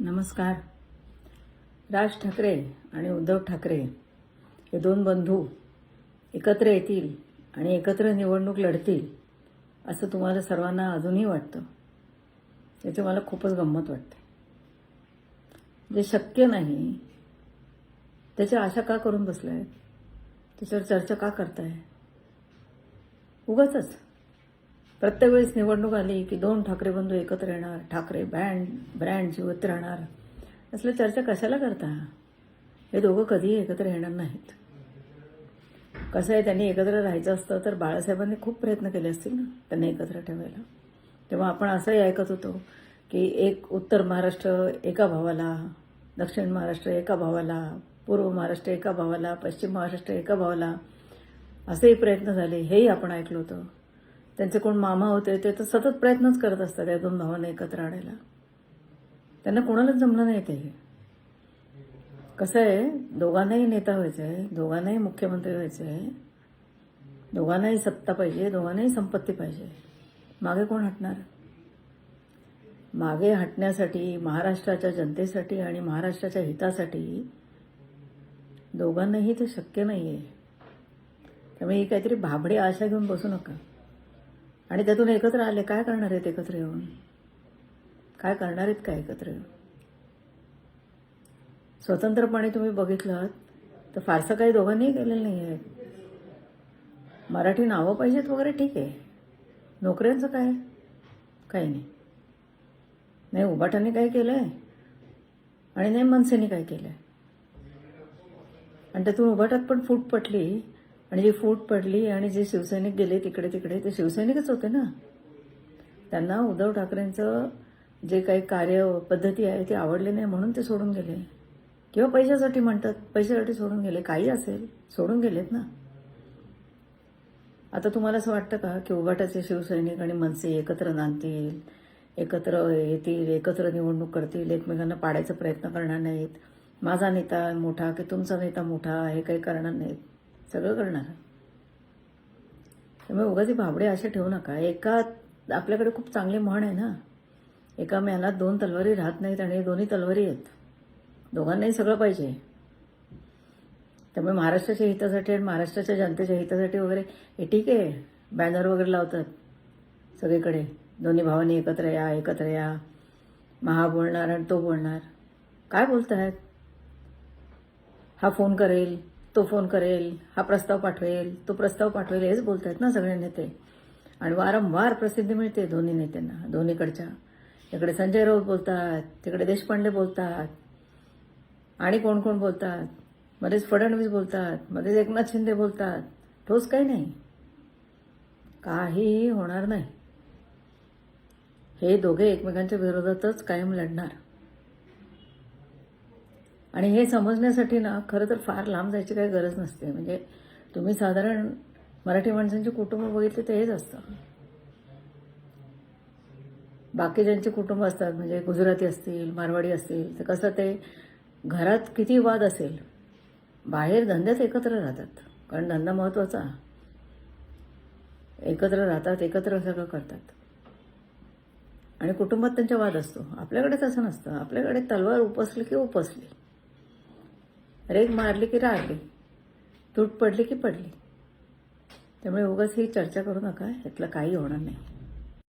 नमस्कार. राज ठाकरे आणि उद्धव ठाकरे हे दोन बंधू एकत्र येतील आणि एकत्र निवडणूक लढतील असं तुम्हाला सर्वांना अजूनही वाटतं? याची मला खूपच गंमत वाटते. जे शक्य नाही त्याच्या आशा का करून बसलाय? त्याच्यावर चर्चा का करताय? उगाच प्रत्येक वेळेस निवडणूक आली की दोन ठाकरे बंधू एकत्र येणार ठाकरे बँड ब्रँड जिवत राहणार. असल्या चर्चा कशाला करता? हे दोघं कधीही एकत्र येणार नाहीत. कसं आहे त्यांनी एकत्र राहायचं असतं तर बाळासाहेबांनी खूप प्रयत्न केले असतील ना त्यांना एकत्र ठेवायला. तेव्हा आपण असंही ऐकत होतो की एक उत्तर महाराष्ट्र एका भावाला दक्षिण महाराष्ट्र एका भावाला पूर्व महाराष्ट्र एका भावाला पश्चिम महाराष्ट्र एका भावाला असेही प्रयत्न झाले हेही आपण ऐकलं होतं. त्यांचे कोण मामा होते ते तर सतत प्रयत्नच करत असतात या दोन भावांना एकत्र आणायला. त्यांना कोणालाच जमलं नाही ते. कसं आहे दोघांनाही नेता व्हायचं आहे दोघांनाही मुख्यमंत्री व्हायचं आहे दोघांनाही सत्ता पाहिजे दोघांनाही संपत्ती पाहिजे. मागे कोण हटणार? मागे हटण्यासाठी महाराष्ट्राच्या जनतेसाठी आणि महाराष्ट्राच्या हितासाठी दोघांनाही ते शक्य नाही आहे त्यामुळे ही काहीतरी भाबडी आशा घेऊन बसू नका. आणि त्यातून एकत्र आले काय करणार आहेत एकत्र येऊन? काय करणार आहेत काय एकत्र येऊन? स्वतंत्रपणे तुम्ही बघितलं तर फारसं काही दोघांनीही केलेलं नाही आहे मराठी नावं पाहिजेत वगैरे ठीक आहे. नोकऱ्यांचं काय? काही नाही. नाही उबाटाने काय केलं आहे आणि नाही मनसेने काय केलं आहे आणि त्यातून उबाटात पण फूट पटली आणि जी फूट पडली आणि जे शिवसैनिक गेले तिकडे तिकडे ते शिवसैनिकच होते ना. त्यांना उद्धव ठाकरेंचं जे काही कार्य पद्धती आहे ती आवडली नाही म्हणून ते सोडून गेले. किंवा पैशासाठी म्हणतात पैशासाठी सोडून गेले. काही असेल सोडून गेलेत ना. आता तुम्हाला असं वाटतं का की उगाटाचे शिवसैनिक आणि मनसे एकत्र नांदतील एकत्र येतील एकत्र निवडणूक करतील एकमेकांना पाडायचा प्रयत्न करणार नाहीत? माझा नेता मोठा की तुमचा नेता मोठा हे काही करणार नाहीत. सगळं करणार. त्यामुळे उगाच भाबडे असे ठेवू नका. एका आपल्याकडे खूप चांगले म्हण आहे ना. एका मेहनात दोन तलवारी राहत नाहीत आणि दोन्ही तलवारी आहेत. दोघांनाही सगळं पाहिजे. त्यामुळे महाराष्ट्राच्या हितासाठी आणि महाराष्ट्राच्या जनतेच्या हितासाठी वगैरे हे ठीक आहे. बॅनर वगैरे लावतात सगळीकडे. दोन्ही भावांनी एकत्र या एकत्र या. महा बोलणार आणि तो बोलणार. काय बोलत आहेत हा फोन करेल. तो फोन करेल हा प्रस्ताव पाठवेल तो प्रस्ताव पाठवेल हेच बोलतायत ना सगळे नेते. आणि वारंवार प्रसिद्धी मिळते दोन्ही नेत्यांना दोन्हीकडच्या. इकडे संजय राऊत बोलतात तिकडे देशपांडे बोलतात आणि कोण कोण बोलतात? मध्येच फडणवीस बोलतात मध्येच एकनाथ शिंदे बोलतात. ठोस काही नाही. काही होणार नाही. हे दोघे एकमेकांच्या विरोधातच कायम लढणार. आणि हे समजण्यासाठी ना खरं तर फार लांब जायची काही गरज नसते. म्हणजे तुम्ही साधारण मराठी माणसांची कुटुंब बघितले तर हेच असतं. बाकी ज्यांचे कुटुंब असतात म्हणजे गुजराती असतील मारवाडी असतील तर कसं ते घरात किती वाद असेल बाहेर धंद्यात एकत्र राहतात. कारण धंदा महत्त्वाचा एकत्र राहतात एकत्र सगळं करतात. आणि कुटुंबात त्यांचा वाद असतो. आपल्याकडे तसं नसतं. आपल्याकडे तलवार उपसली की उपसली. रेग मारली की रागली. तूट पडली की पडली. त्यामुळे उगाच ही चर्चा करू नका. यातलं काही होणार नाही.